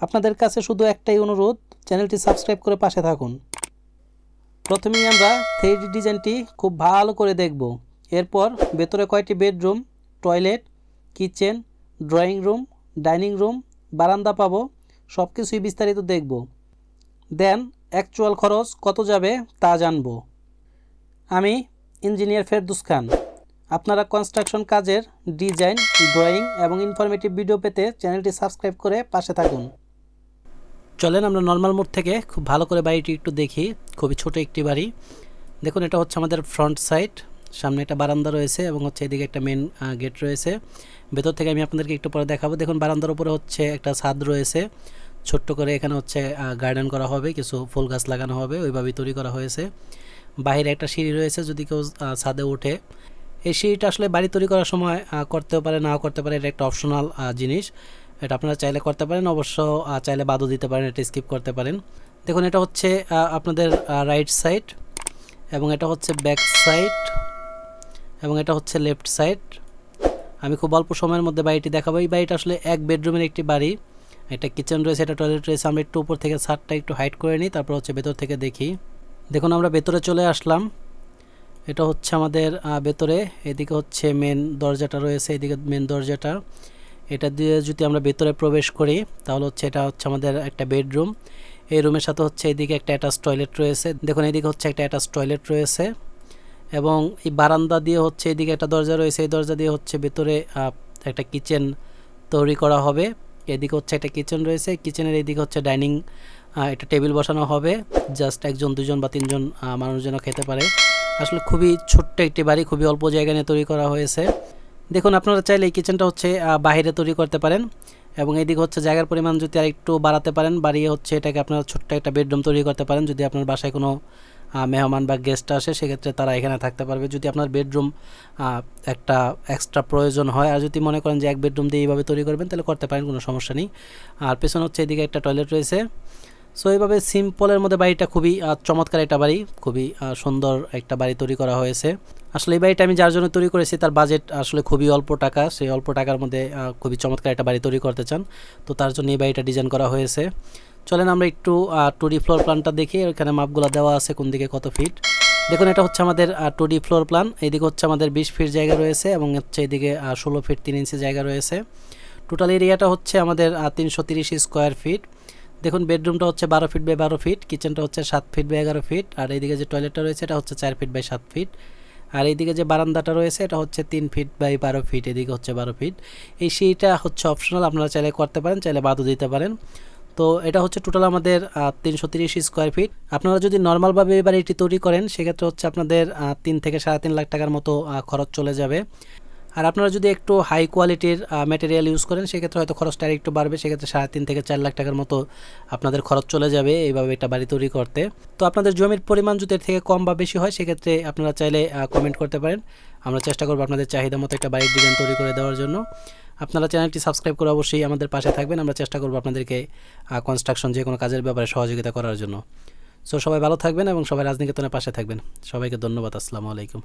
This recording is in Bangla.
আপনাদের কাছে শুধু একটাই অনুরোধ, চ্যানেলটি সাবস্ক্রাইব করে পাশে থাকুন। প্রথমেই আমরা থ্রি ডিজাইনটি খুব ভালো করে দেখব। এরপর ভেতরে কয়টি bedroom, toilet, kitchen, drawing room, dining room, বারান্দা পাবো সব কিছুই বিস্তারিত দেখব। দেন অ্যাকচুয়াল খরচ কত যাবে তা জানব। আমি ইঞ্জিনিয়ার ফেরদুস খান। আপনারা কনস্ট্রাকশন কাজের ডিজাইন, ড্রয়িং এবং ইনফরমেটিভ ভিডিও পেতে চ্যানেলটি সাবস্ক্রাইব করে পাশে থাকুন। চলেন আমরা নর্মাল মোড থেকে খুব ভালো করে বাড়িটি একটু দেখি। খুবই ছোট একটি বাড়ি। দেখুন, এটা হচ্ছে আমাদের ফ্রন্ট সাইড সামনে একটা বারান্দা রয়েছে এবং হচ্ছে এদিকে একটা মেন গেট রয়েছে। ভেতর থেকে আমি আপনাদেরকে একটু পরে দেখাবো। দেখুন, বারান্দার উপরে হচ্ছে একটা ছাদ রয়েছে। ছোট্ট করে এখানে হচ্ছে গার্ডেন করা হবে, কিছু ফুল গাছ লাগানো হবে, ওইভাবেই তৈরি করা হয়েছে। বাইরে একটা সিঁড়ি রয়েছে, যদি কেউ ছাদে ওঠে। এই সিঁড়িটা আসলে বাড়ি তৈরি করার সময় করতেও পারে, নাও করতে পারে, এটা একটা অপশনাল জিনিস। এটা আপনারা চাইলে করতে পারেন, অবশ্য চাইলে বাদও দিতে পারেন, এটা স্কিপ করতে পারেন। দেখুন, এটা হচ্ছে আপনাদের রাইট সাইড এবং এটা হচ্ছে ব্যাক সাইড এবং এটা হচ্ছে লেফট সাইড আমি খুব অল্প সময়ের মধ্যে বাড়িটি দেখাবো। এই বাড়িটা আসলে এক বেডরুমের একটি বাড়ি। একটা কিচেন রয়েছে একটা টয়লেট রয়েছে। আমরা একটু উপর থেকে ছাদটা একটু হাইট করে নিই, তারপর হচ্ছে ভেতর থেকে দেখি। দেখুন, আমরা ভেতরে চলে আসলাম। এটা হচ্ছে আমাদের ভেতরে। এদিকে হচ্ছে মেন দরজাটা রয়েছে, এদিকে মেন দরজাটা। এটা দিয়ে যদি আমরা ভেতরে প্রবেশ করি, তাহলে হচ্ছে এটা হচ্ছে আমাদের একটা বেডরুম। এই রুমের সাথে হচ্ছে এদিকে একটা অ্যাটাচ টয়লেট রয়েছে। দেখুন, এদিকে হচ্ছে একটা অ্যাটাচ টয়লেট রয়েছে এবং এই বারান্দা দিয়ে হচ্ছে এদিকে একটা দরজা রয়েছে। এই দরজা দিয়ে হচ্ছে ভেতরে একটা কিচেন তৈরি করা হবে। এদিকে হচ্ছে একটা কিচেন রয়েছে। কিচেনের এদিকে হচ্ছে ডাইনিং একটা টেবিল বসানো হবে। জাস্ট একজন, দুজন বা তিনজন মানুষ খেতে পারে। আসলে খুবই ছোট্ট একটি বাড়ি, খুবই অল্প জায়গা নিয়ে তৈরি করা হয়েছে। দেখুন, আপনারা চাইলে এই কিচেনটা হচ্ছে বাইরে তৈরি করতে পারেন এবং এইদিকে হচ্ছে জায়গার পরিমাণ যদি আর একটু বাড়াতে পারেন, বাড়িয়ে হচ্ছে এটাকে আপনারা ছোট্ট একটা বেডরুম তৈরি করতে পারেন। যদি আপনার বাসায় কোনো মেহমান বা গেস্ট আসে, সেক্ষেত্রে তারা এখানে থাকতে পারবে। যদি আপনার বেডরুম একটা এক্সট্রা প্রয়োজন হয়, আর যদি মনে করেন যে এক বেডরুম দিয়ে এইভাবে তৈরি করবেন, তাহলে করতে পারেন, কোনো সমস্যা নেই। আর পেছনে হচ্ছে এদিকে একটা টয়লেট রয়েছে। সো এইভাবে সিম্পলের মধ্যে বাড়িটা খুবই চমৎকার একটা বাড়ি, খুবই সুন্দর একটা বাড়ি তৈরি করা হয়েছে। আসলে এই বাড়িটা আমি যার জন্য তৈরি করেছি, তার বাজেট আসলে খুবই অল্প টাকা। সেই অল্প টাকার মধ্যে খুবই চমৎকার একটা বাড়ি তৈরি করতে চান। তো তার জন্য এই বাড়িটা ডিজাইন করা হয়েছে। চলেন আমরা একটু টু ডি ফ্লোর প্ল্যানটা দেখি। এখানে মাপগুলো দেওয়া আছে কোন দিকে কত ফিট দেখুন, এটা হচ্ছে আমাদের টু ডি ফ্লোর প্ল্যান এইদিকে হচ্ছে আমাদের বিশ ফিট জায়গা রয়েছে এবং হচ্ছে এদিকে ষোলো ফিট তিন ইঞ্চি জায়গা রয়েছে। টোটাল এরিয়াটা হচ্ছে আমাদের তিনশো স্কোয়ার ফিট দেখুন বেডরুমটা হচ্ছে বারো ফিট বাই বারো ফিট কিচেনটা হচ্ছে সাত ফিট বাই এগারো ফিট আর এইদিকে যে টয়লেটটা রয়েছে এটা হচ্ছে চার ফিট বাই সাত ফিট আর এইদিকে যে বারান্দাটা রয়েছে এটা হচ্ছে তিন ফিট বাই বারো ফিট এদিকে হচ্ছে বারো ফিট এই সিঁড়িটা হচ্ছে অপশনাল আপনারা চাইলে করতে পারেন, চাইলে বাদও দিতে পারেন। তো এটা হচ্ছে টোটাল আমাদের তিনশো তিরিশ স্কোয়ার ফিট আপনারা যদি নর্মালভাবে এবার এটি তৈরি করেন, সেক্ষেত্রে হচ্ছে আপনাদের তিন থেকে সাড়ে তিন লাখ টাকার মতো খরচ চলে যাবে। আর আপনারা যদি একটু হাই কোয়ালিটির ম্যাটেরিয়াল ইউজ করেন, সেক্ষেত্রে হয়তো খরচটা আর একটু বাড়বে। সেক্ষেত্রে সাড়ে তিন থেকে চার লাখ টাকার মতো আপনাদের খরচ চলে যাবে এইভাবে একটা বাড়ি তৈরি করতে। তো আপনাদের জমির পরিমাণ যদি এর থেকে কম বা বেশি হয়, সেক্ষেত্রে আপনারা চাইলে কমেন্ট করতে পারেন। আমরা চেষ্টা করব আপনাদের চাহিদা মতো একটা বাড়ির ডিজাইন তৈরি করে দেওয়ার জন্য। আপনারা চ্যানেলটি সাবস্ক্রাইব করে অবশ্যই আমাদের পাশে থাকবেন। আমরা চেষ্টা করব আপনাদেরকে কনস্ট্রাকশন যে কোনো কাজের ব্যাপারে সহযোগিতা করার জন্য। সো সবাই ভালো থাকবেন এবং সবাই রাজনীতিতনের পাশে থাকবেন। সবাইকে ধন্যবাদ। আসসালামু আলাইকুম।